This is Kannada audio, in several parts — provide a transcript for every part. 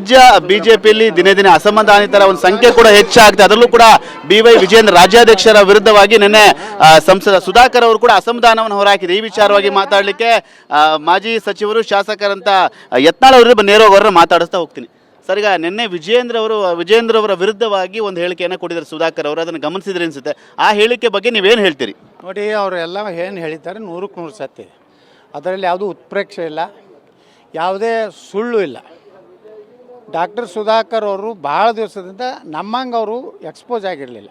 ರಾಜ್ಯ ಬಿಜೆಪಿಯಲ್ಲಿ ದಿನೇ ದಿನೇ ಅಸಮಾಧಾನಿತರ ಒಂದು ಸಂಖ್ಯೆ ಕೂಡ ಹೆಚ್ಚಾಗ್ತದೆ ಅದರಲ್ಲೂ ಕೂಡ ಬಿ ವೈ ವಿಜಯೇಂದ್ರ ರಾಜ್ಯಾಧ್ಯಕ್ಷರ ವಿರುದ್ಧವಾಗಿ ನಿನ್ನೆ ಸಂಸದ ಸುಧಾಕರ್ ಅವರು ಕೂಡ ಅಸಮಾಧಾನವನ್ನು ಹೊರಹಾಕಿದೆ. ಈ ವಿಚಾರವಾಗಿ ಮಾತಾಡಲಿಕ್ಕೆ ಮಾಜಿ ಸಚಿವರು, ಶಾಸಕರಂತ ಯತ್ನಾಳ್ ಅವರಿಗೆ ನೇರವಾಗಿ ಅವರನ್ನ ಮಾತಾಡಿಸ್ತಾ ಹೋಗ್ತೀನಿ. ಸರ್, ಈಗ ನಿನ್ನೆ ವಿಜಯೇಂದ್ರ ಅವರು, ವಿಜಯೇಂದ್ರ ಅವರ ವಿರುದ್ಧವಾಗಿ ಒಂದು ಹೇಳಿಕೆಯನ್ನು ಕೊಟ್ಟಿದ್ದಾರೆ ಸುಧಾಕರ್ ಅವರು. ಅದನ್ನು ಗಮನಿಸಿದ್ರೆ ಅನಿಸುತ್ತೆ. ಆ ಹೇಳಿಕೆ ಬಗ್ಗೆ ನೀವೇನು ಹೇಳ್ತೀರಿ? ನೋಡಿ ಅವರೆಲ್ಲ ಏನು ಹೇಳಿದ್ದಾರೆ ನೂರಕ್ಕೆ ನೂರು ಸತ್ಯ ಅದರಲ್ಲಿ ಯಾವುದೂ ಉತ್ಪ್ರೇಕ್ಷೆ ಇಲ್ಲ. ಯಾವುದೇ ಸುಳ್ಳು ಇಲ್ಲ. ಡಾಕ್ಟರ್ ಸುಧಾಕರ್ ಅವರು ಭಾಳ ದಿವಸದಿಂದ ನಮ್ಮಂಗೆ ಅವರು ಎಕ್ಸ್ಪೋಸ್ ಆಗಿರಲಿಲ್ಲ.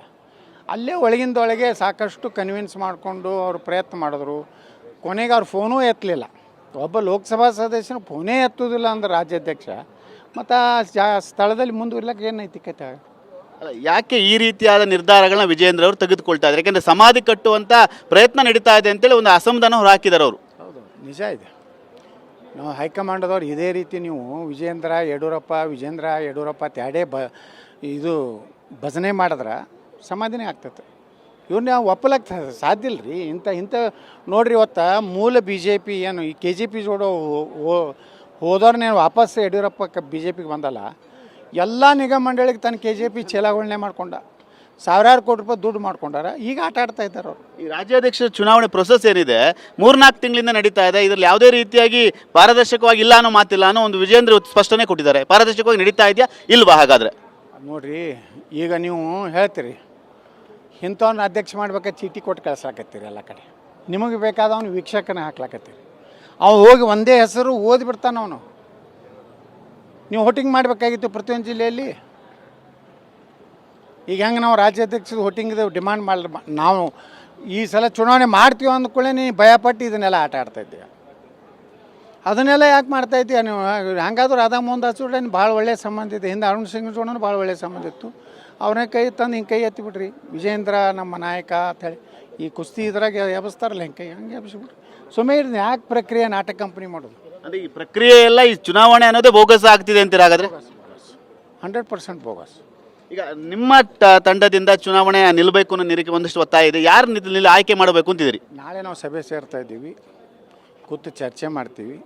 ಅಲ್ಲೇ ಒಳಗಿಂದೊಳಗೆ ಸಾಕಷ್ಟು ಕನ್ವಿನ್ಸ್ ಮಾಡಿಕೊಂಡು ಅವರು ಪ್ರಯತ್ನ ಮಾಡಿದ್ರು. ಕೊನೆಗೆ ಅವ್ರು ಫೋನೂ ಎತ್ತಲಿಲ್ಲ. ಒಬ್ಬ ಲೋಕಸಭಾ ಸದಸ್ಯನ ಫೋನೇ ಎತ್ತುವುದಿಲ್ಲ ಅಂದ್ರೆ ರಾಜ್ಯಾಧ್ಯಕ್ಷ. ಮತ್ತು ಆ ಸ್ಥಳದಲ್ಲಿ ಮುಂದುವರ್ಲಿಕ್ಕೆ ಏನೈತಿ ನೈತಿಕತೆ? ಅಲ್ಲ, ಯಾಕೆ ಈ ರೀತಿಯಾದ ನಿರ್ಧಾರಗಳನ್ನ ವಿಜೇಂದ್ರ ಅವರು ತೆಗೆದುಕೊಳ್ತಾ ಇದ್ದಾರೆ? ಯಾಕಂದ್ರೆ ಸಮಾಧಿ ಕಟ್ಟುವಂಥ ಪ್ರಯತ್ನ ನಡೀತಾ ಇದೆ ಅಂತೇಳಿ ಒಂದು ಅಸಮಾಧಾನ ಹೊರಹಾಕಿದ್ದಾರೆ ಅವರು. ಹೌದು ನಿಜ ಇದೆ. ನಾವು ಹೈಕಮಾಂಡದವ್ರು ಇದೇ ರೀತಿ ನೀವು ವಿಜೇಂದ್ರ ಯಡಿಯೂರಪ್ಪ ವಿಜೇಂದ್ರ, ಯಡಿಯೂರಪ್ಪ ತ್ಯಾಡೇ ಬ, ಇದು ಭಜನೆ ಮಾಡಿದ್ರೆ ಸಮಾಧಿನೇ ಆಗ್ತೈತೆ. ಇವ್ರನ್ನ ಒಪ್ಪಲಕ್ಕೆ ಸಾಧ್ಯ ಇಲ್ಲ ರೀ ಇಂಥ ಇಂಥ ನೋಡ್ರಿ ಇವತ್ತು ಮೂಲ ಬಿ ಜೆ ಪಿ ಏನು ಈ ಕೆ ಜೆ ಪಿ ಜೋಡೋ ಹೋದವ್ರನ್ನೇ ವಾಪಸ್ ಯಡಿಯೂರಪ್ಪ ಬಿ ಜೆ ಪಿಗೆ ಬಂದಲ್ಲ, ಎಲ್ಲ ನಿಗಮ ಮಂಡಳಿಗೆ ತನ್ನ ಕೆ ಜೆ ಪಿ ಚೇಲಾಗಳನ್ನೇ ಮಾಡ್ಕೊಂಡ. ಸಾವಿರಾರು ಕೋಟಿ ರೂಪಾಯಿ ದುಡ್ಡು ಮಾಡ್ಕೊಂಡಾರ. ಈಗ ಆಟ ಆಡ್ತಾ ಇದ್ದಾರೆ ಅವರು. ಈ ರಾಜ್ಯಾಧ್ಯಕ್ಷ ಚುನಾವಣೆ ಪ್ರೊಸೆಸ್ ಏನಿದೆ? ಮೂರ್ನಾಲ್ಕು ತಿಂಗಳಿಂದ ನಡೀತಾ ಇದೆ. ಇದ್ರಲ್ಲಿ ಯಾವುದೇ ರೀತಿಯಾಗಿ ಪಾರದರ್ಶಕವಾಗಿ ಇಲ್ಲ ಅನ್ನೋ ಮಾತಿಲ್ಲ ಅನ್ನೋ ಒಂದು ವಿಜೇಂದ್ರ ಸ್ಪಷ್ಟನೆ ಕೊಟ್ಟಿದ್ದಾರೆ. ಪಾರದರ್ಶಕವಾಗಿ ನಡೀತಾ ಇದೆಯಾ? ಇಲ್ವಾ ಹಾಗಾದ್ರೆ? ನೋಡ್ರಿ ಈಗ ನೀವು ಹೇಳ್ತೀರಿ ಇಂಥವ್ನ ಅಧ್ಯಕ್ಷ ಮಾಡ್ಬೇಕಾದ್ರೆ ಚೀಟಿ ಕೊಟ್ಟು ಕಳ್ಸಾಕತ್ತೀರಿ ಎಲ್ಲ ಕಡೆ. ನಿಮಗೆ ಬೇಕಾದ ಅವ್ನು ವೀಕ್ಷಕನ ಹಾಕ್ಲಾಕತ್ತೀರಿ. ಅವ್ನು ಹೋಗಿ ಒಂದೇ ಹೆಸರು ಓದಿಬಿಡ್ತಾನ ಅವನು. ನೀವು ವೋಟಿಂಗ್ ಮಾಡಬೇಕಾಗಿತ್ತು ಪ್ರತಿಯೊಂದು ಜಿಲ್ಲೆಯಲ್ಲಿ? ಈಗ ಹೆಂಗೆ ನಾವು ರಾಜ್ಯಾಧ್ಯಕ್ಷದ ಹೊಟ್ಟಿಂಗದ ಡಿಮಾಂಡ್ ಮಾಡಿ ನಾವು ಈ ಸಲ ಚುನಾವಣೆ ಮಾಡ್ತೀವಿ ಅಂದ್ಕೊಳ್ಳೆ ನೀ ಭಯಪಟ್ಟು ಇದನ್ನೆಲ್ಲ ಆಟ ಆಡ್ತಾ ಇದ್ದೀವಿ ಅದನ್ನೆಲ್ಲ ಯಾಕೆ ಮಾಡ್ತಾ ಇದ್ದೀಯ ನೀವು? ಹಂಗಾದ್ರೂ ರಾಧಾ ಮೋಹನ್ ದಾಸ್ ಜೋಡೇನು ಭಾಳ ಒಳ್ಳೆಯ ಸಂಬಂಧ ಇದೆ. ಹಿಂದೆ ಅರುಣ್ ಸಿಂಗ್ ಜೋಡನು ಭಾಳ ಒಳ್ಳೆಯ ಸಂಬಂಧ ಇತ್ತು. ಅವ್ರನ್ನ ಕೈ ತಂದು ಹಿಂಗೆ ಕೈ ಎತ್ತಿ ಬಿಡ್ರಿ ವಿಜೇಂದ್ರ ನಮ್ಮ ನಾಯಕ ಅಂತೇಳಿ ಈ ಕುಸ್ತಿ ಇದ್ರಾಗ ಎಬ್ಸ್ತಾರಲ್ಲ ಹಿಂಗೆ ಕೈ? ಹಂಗೆ ಎಬ್ಬಿಸ್ಬಿಟ್ರಿ ಸುಮ್ಮನೆ ಇರ್ದು ಯಾಕೆ ಪ್ರಕ್ರಿಯೆ ನಾಟಕ ಕಂಪ್ನಿ ಮಾಡೋದು? ಅಂದರೆ ಈ ಪ್ರಕ್ರಿಯೆ ಎಲ್ಲ ಈ ಚುನಾವಣೆ ಅನ್ನೋದೇ ಬೋಗಸ್ ಆಗ್ತಿದೆ ಅಂತೀರ ಹಾಗಾದ್ರೆ? Hundred percent bogus. ಈಗ ನಿಮ್ಮ ತ- ತಂಡದಿಂದ ಚುನಾವಣೆ ನಿಲ್ಲಬೇಕು ಅನ್ನೋ ನಿರೀಕ್ಷೆ ಒಂದಷ್ಟು ಒತ್ತಾಯ ಇದೆ. ಯಾರು ನಿಲ್- ನಿಲ್- ಆಯ್ಕೆ ಮಾಡಬೇಕು ಅಂತಿದ್ದೀರಿ? ನಾಳೆ ನಾವು ಸಭೆ ಸೇರ್ತಾ ಇದ್ದೀವಿ. ಕೂತು ಚರ್ಚೆ ಮಾಡ್ತೀವಿ.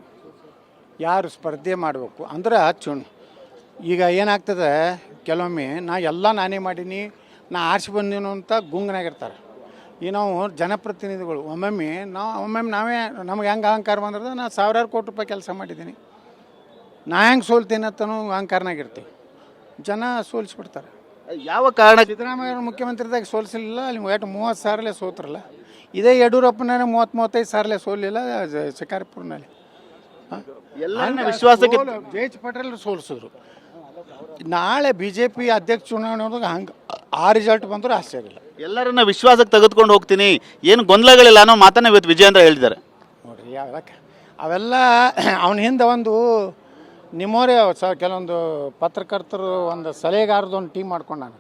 ಯಾರು ಸ್ಪರ್ಧೆ ಮಾಡಬೇಕು? ಅಂದ್ರೆ ಚುನ್ ಈಗ ಏನಾಗ್ತದೆ, ಕೆಲವೊಮ್ಮೆ ನಾ ಎಲ್ಲ ನಾನೇ ಮಾಡೀನಿ, ನಾ ಆರಿಸಿ ಬಂದೀನು ಅಂತ ಗುಂಗನಾಗಿರ್ತಾರೆ. ಈ ನಾವು ಜನಪ್ರತಿನಿಧಿಗಳು, ಒಮ್ಮೊಮ್ಮೆ ನಾವು ಒಮ್ಮೊಮ್ಮೆ ನಾವೇ, ನಮ್ಗೆ ಹೆಂಗೆ ಅಹಂಕಾರ ಬಂದ್ರೆ ನಾ ಸಾವಿರಾರು ಕೋಟಿ ರೂಪಾಯಿ ಕೆಲಸ ಮಾಡಿದ್ದೀನಿ. ನಾ ಹೆಂಗೆ ಸೋಲ್ತೀನಿ ಅಂತನೂ ಅಹಂಕಾರನಾಗಿರ್ತೀವಿ. ಜನ ಸೋಲಿಸ್ಬಿಡ್ತಾರೆ. ಯಾವ ಕಾರಣ ಸಿದ್ದರಾಮಯ್ಯ ಮುಖ್ಯಮಂತ್ರಿದಾಗ ಸೋಲಿಸಲಿಲ್ಲ ಅಲ್ಲಿ ಎಷ್ಟು ಮೂವತ್ತು ಸಾವಿರಲೇ ಸೋತ್ರಲ್ಲ. ಇದೇ ಯಡಿಯೂರಪ್ಪನೇ ಮೂವತ್ತು ಮೂವತ್ತೈದು ಸಾವಿರಲೇ ಸೋಲಿಲ್ಲ ಶಿಕಾರಿಪುರ್ನಲ್ಲಿ. ಎಲ್ಲ ವಿಶ್ವಾಸಕ್ಕೆ ಜೆ ಎಚ್ ಪಟೇಲ್ ಸೋಲಿಸಿದ್ರು. ನಾಳೆ ಬಿ ಜೆ ಪಿ ಅಧ್ಯಕ್ಷ ಚುನಾವಣೆ ಹೋದಾಗ ಹಂಗೆ ಆ ರಿಸಲ್ಟ್ ಬಂದರೂ ಆಶ್ಚರ್ಯ ಇಲ್ಲ. ಎಲ್ಲರನ್ನ ವಿಶ್ವಾಸಕ್ಕೆ ತೆಗೆದುಕೊಂಡು ಹೋಗ್ತೀನಿ ಏನು ಗೊಂದಲಗಳಿಲ್ಲ ಅನ್ನೋ ಮಾತನ್ನ ಇವತ್ತು ಅಂತ ಹೇಳಿದ್ದಾರೆ. ನೋಡ್ರಿ ಅವೆಲ್ಲ ಅವನ ಹಿಂದೆ ಒಂದು ನಿಮ್ಮವರೇ ಸ ಕೆಲವೊಂದು ಪತ್ರಕರ್ತರು ಒಂದು ಸಲಹೆಗಾರದ್ದು ಒಂದು ಟೀಮ್ ಮಾಡ್ಕೊಂಡು ನಾನು.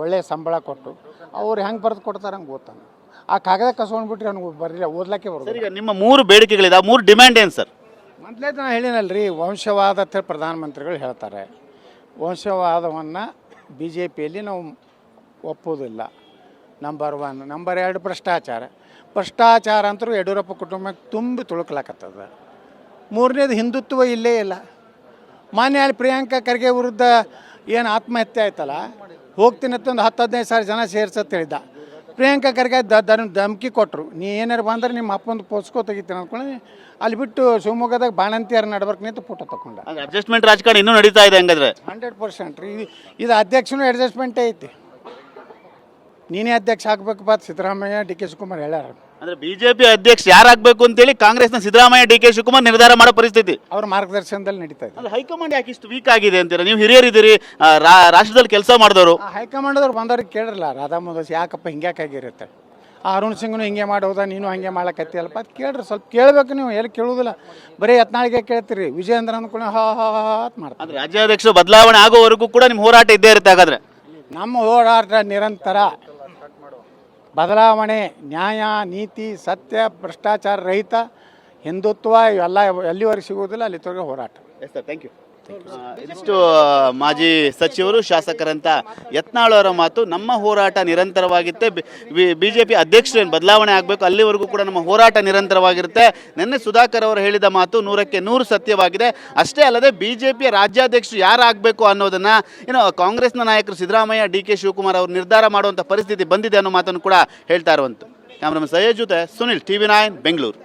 ಒಳ್ಳೆಯ ಸಂಬಳ ಕೊಟ್ಟು. ಅವ್ರು ಹೆಂಗೆ ಬರೆದು ಕೊಡ್ತಾರೆ ಹಂಗೆ ಓದ್ತಾನೆ ಆ ಕಾಗದ ಕಸ್ಕೊಂಡ್ಬಿಟ್ರೆ ಅವ್ನಿಗೆ ಬರಲಿಲ್ಲ ಓದ್ಲಿಕ್ಕೆ ಬರೋದು ಸರ್ ಈಗ ನಿಮ್ಮ ಮೂರು ಬೇಡಿಕೆಗಳಿದೆ ಆ ಮೂರು ಡಿಮ್ಯಾಂಡ್ ಏನು ಸರ್? ಮೊದಲೇ ನಾನು ಹೇಳಿನಲ್ರಿ ವಂಶವಾದ ಅಂತ ಪ್ರಧಾನಮಂತ್ರಿಗಳು ಹೇಳ್ತಾರೆ. ವಂಶವಾದವನ್ನು ಬಿ ಜೆ ಪಿಯಲ್ಲಿ ನಾವು ಒಪ್ಪೋದಿಲ್ಲ ನಂಬರ್ ಒನ್ ನಂಬರ್ ಎರಡು ಭ್ರಷ್ಟಾಚಾರ. ಭ್ರಷ್ಟಾಚಾರ ಅಂತರೂ ಯಡಿಯೂರಪ್ಪ ಕುಟುಂಬಕ್ಕೆ ತುಂಬಿ ತುಳುಕ್ಲಾಕತ್ತದ. ಮೂರನೇದು ಹಿಂದುತ್ವ ಇಲ್ಲೇ ಇಲ್ಲ. ಮಾನ್ಯ ಅಲ್ಲಿ ಪ್ರಿಯಾಂಕಾ ಖರ್ಗೆ ವಿರುದ್ಧ ಏನು ಆತ್ಮಹತ್ಯೆ ಆಯ್ತಲ್ಲ? ಹೋಗ್ತೀನಿ ಅಂತ ಒಂದು ಹತ್ತು ಹದಿನೈದು ಸಾವಿರ ಜನ ಸೇರ್ಸತ್ ಹೇಳಿದ್ದ. ಪ್ರಿಯಾಂಕಾ ಖರ್ಗೆ ದ ದ ಧಮ್ಕಿ ಕೊಟ್ಟರು ನೀ ಏನಾರು ಬಂದ್ರೆ ನಿಮ್ಮ ಅಪ್ಪಂದು ಪೋಸ್ಕೋ ತೆಗಿತೀನಿ ಅಂದ್ಕೊಂಡು. ಅಲ್ಲಿ ಬಿಟ್ಟು ಶಿವಮೊಗ್ಗದಾಗ ಬಾಣಂತಿಯರ ನಡ್ಬರ್ಕ್ ನಿಂತು ಫೋಟೋ ತಗೊಂಡ ಅಡ್ಜಸ್ಟ್ಮೆಂಟ್ ರಾಜಕಾರಣ ಇನ್ನೂ ನಡೀತಾ ಇದೆ ಹಂಗಾದ್ರೆ. ಹಂಡ್ರೆಡ್ ಪರ್ಸೆಂಟ್ ರೀ. ಇದು ಅಧ್ಯಕ್ಷನೂ ಅಡ್ಜಸ್ಟ್ಮೆಂಟೇ ಐತಿ. ನೀನೇ ಅಧ್ಯಕ್ಷ ಆಗ್ಬೇಕಪ್ಪ ಸಿದ್ದರಾಮಯ್ಯ ಡಿ ಕೆ ಶಿವಕುಮಾರ್ ಹೇಳ್ಯಾರ. ಅಂದ್ರೆ ಬಿಜೆಪಿ ಅಧ್ಯಕ್ಷ ಯಾರಾಗಬೇಕು ಅಂತೇಳಿ ಕಾಂಗ್ರೆಸ್ನ ಸಿದ್ದರಾಮಯ್ಯ ಡಿ ಕೆ ಶಿವಕುಮಾರ್ ನಿರ್ಧಾರ ಮಾಡೋ ಪರಿಸ್ಥಿತಿ. ಅವ್ರ ಮಾರ್ಗದರ್ಶನದಲ್ಲಿ ನಡೀತಾ ಇದೆ. ಅಂದ್ರೆ ಹೈಕಮಾಂಡ್ ಯಾಕೆ ಇಷ್ಟು ವೀಕ್ ಆಗಿದೆ ಅಂತೀರಾ? ನೀವು ಹಿರಿಯರಿದ್ದೀರಿ ಆ, ರಾ- ರಾಷ್ಟ್ರದಲ್ಲಿ ಕೆಲಸ ಮಾಡಿದವರು. ಹೈಕಮಾಂಡ್ ಅವ್ರು ಬಂದವ್ರಿಗೆ ಕೇಳಿರಲ್ಲ ರಾಧಾ ಮೋದಸ್ ಯಾಕಪ್ಪ ಹಿಂಗ್ಯಾಕಾಗಿರುತ್ತೆ ಆ ಅರುಣ್ ಸಿಂಗ್ನು ಹಿಂಗೆ ಮಾಡೋದ ನೀನು ಹಂಗೆ ಮಾಡಕತ್ತೀಯಲ್ಲಪ್ಪ ಅದು ಕೇಳ್ರಿ ಸ್ವಲ್ಪ ಕೇಳಬೇಕು ನೀವು ಎಲ್ಲಿ ಕೇಳುವುದಿಲ್ಲ. ಬರೀ ಯತ್ನಾಳಿಗೆ ಕೇಳ್ತೀರಿ ವಿಜಯೇಂದ್ರ ಅಂದ್ಕೊಂಡು ಹಾ ಹಾ ಹಾ ಹಾ ಅಂತ ಮಾಡ್ತಾರೆ. ಅಂದ್ರೆ ರಾಜ್ಯಾಧ್ಯಕ್ಷ ಬದಲಾವಣೆ ಆಗೋವರೆಗೂ ಕೂಡ ನಿಮ್ಮ ಹೋರಾಟ ಇದ್ದೇ ಇರುತ್ತೆ ಹಾಗಾದ್ರೆ. ನಮ್ಮ ಹೋರಾಟ ನಿರಂತರ. ಬದಲಾವಣೆ, ನ್ಯಾಯ, ನೀತಿ, ಸತ್ಯ, ಭ್ರಷ್ಟಾಚಾರ ರಹಿತ, ಹಿಂದುತ್ವ ಇವೆಲ್ಲ ಎಲ್ಲಿವರೆಗೆ ಸಿಗುವುದಿಲ್ಲ ಅಲ್ಲಿ ಹೋರಾಟ. ಎಸ್ ಸರ್ ಥ್ಯಾಂಕ್ ಯು ಆ, ಇದಿಷ್ಟು ಮಾಜಿ ಸಚಿವರು ಶಾಸಕರಂತ ಯತ್ನಾಳ್ ಅವರ ಮಾತು ನಮ್ಮ ಹೋರಾಟ ನಿರಂತರವಾಗಿರುತ್ತೆ ಬಿಜೆಪಿ ಏನು ಬದಲಾವಣೆ ಆಗಬೇಕು ಅಲ್ಲಿವರೆಗೂ ಕೂಡ ನಮ್ಮ ಹೋರಾಟ ನಿರಂತರವಾಗಿರುತ್ತೆ. ನಿನ್ನೆ ಸುಧಾಕರ್ ಅವರು ಹೇಳಿದ ಮಾತು ನೂರಕ್ಕೆ ನೂರು ಸತ್ಯವಾಗಿದೆ. ಅಷ್ಟೇ ಅಲ್ಲದೆ ಬಿಜೆಪಿಯ ರಾಜ್ಯಾಧ್ಯಕ್ಷರು ಯಾರಾಗಬೇಕು ಅನ್ನೋದನ್ನು ಏನು ಕಾಂಗ್ರೆಸ್ನ ನಾಯಕರು ಸಿದ್ದರಾಮಯ್ಯ ಡಿ ಕೆ ಶಿವಕುಮಾರ್ ಅವರು ನಿರ್ಧಾರ ಮಾಡುವಂಥ ಪರಿಸ್ಥಿತಿ ಬಂದಿದೆ ಅನ್ನೋ ಮಾತನ್ನು ಕೂಡ ಹೇಳ್ತಾ ಇರುವಂತ. ಕ್ಯಾಮ್ರಾಮನ್ ಸಯ್ಯದ್ ಜೊತೆ ಸುನಿಲ್ ಟಿವಿ ನೈನ್ ಬೆಂಗಳೂರು.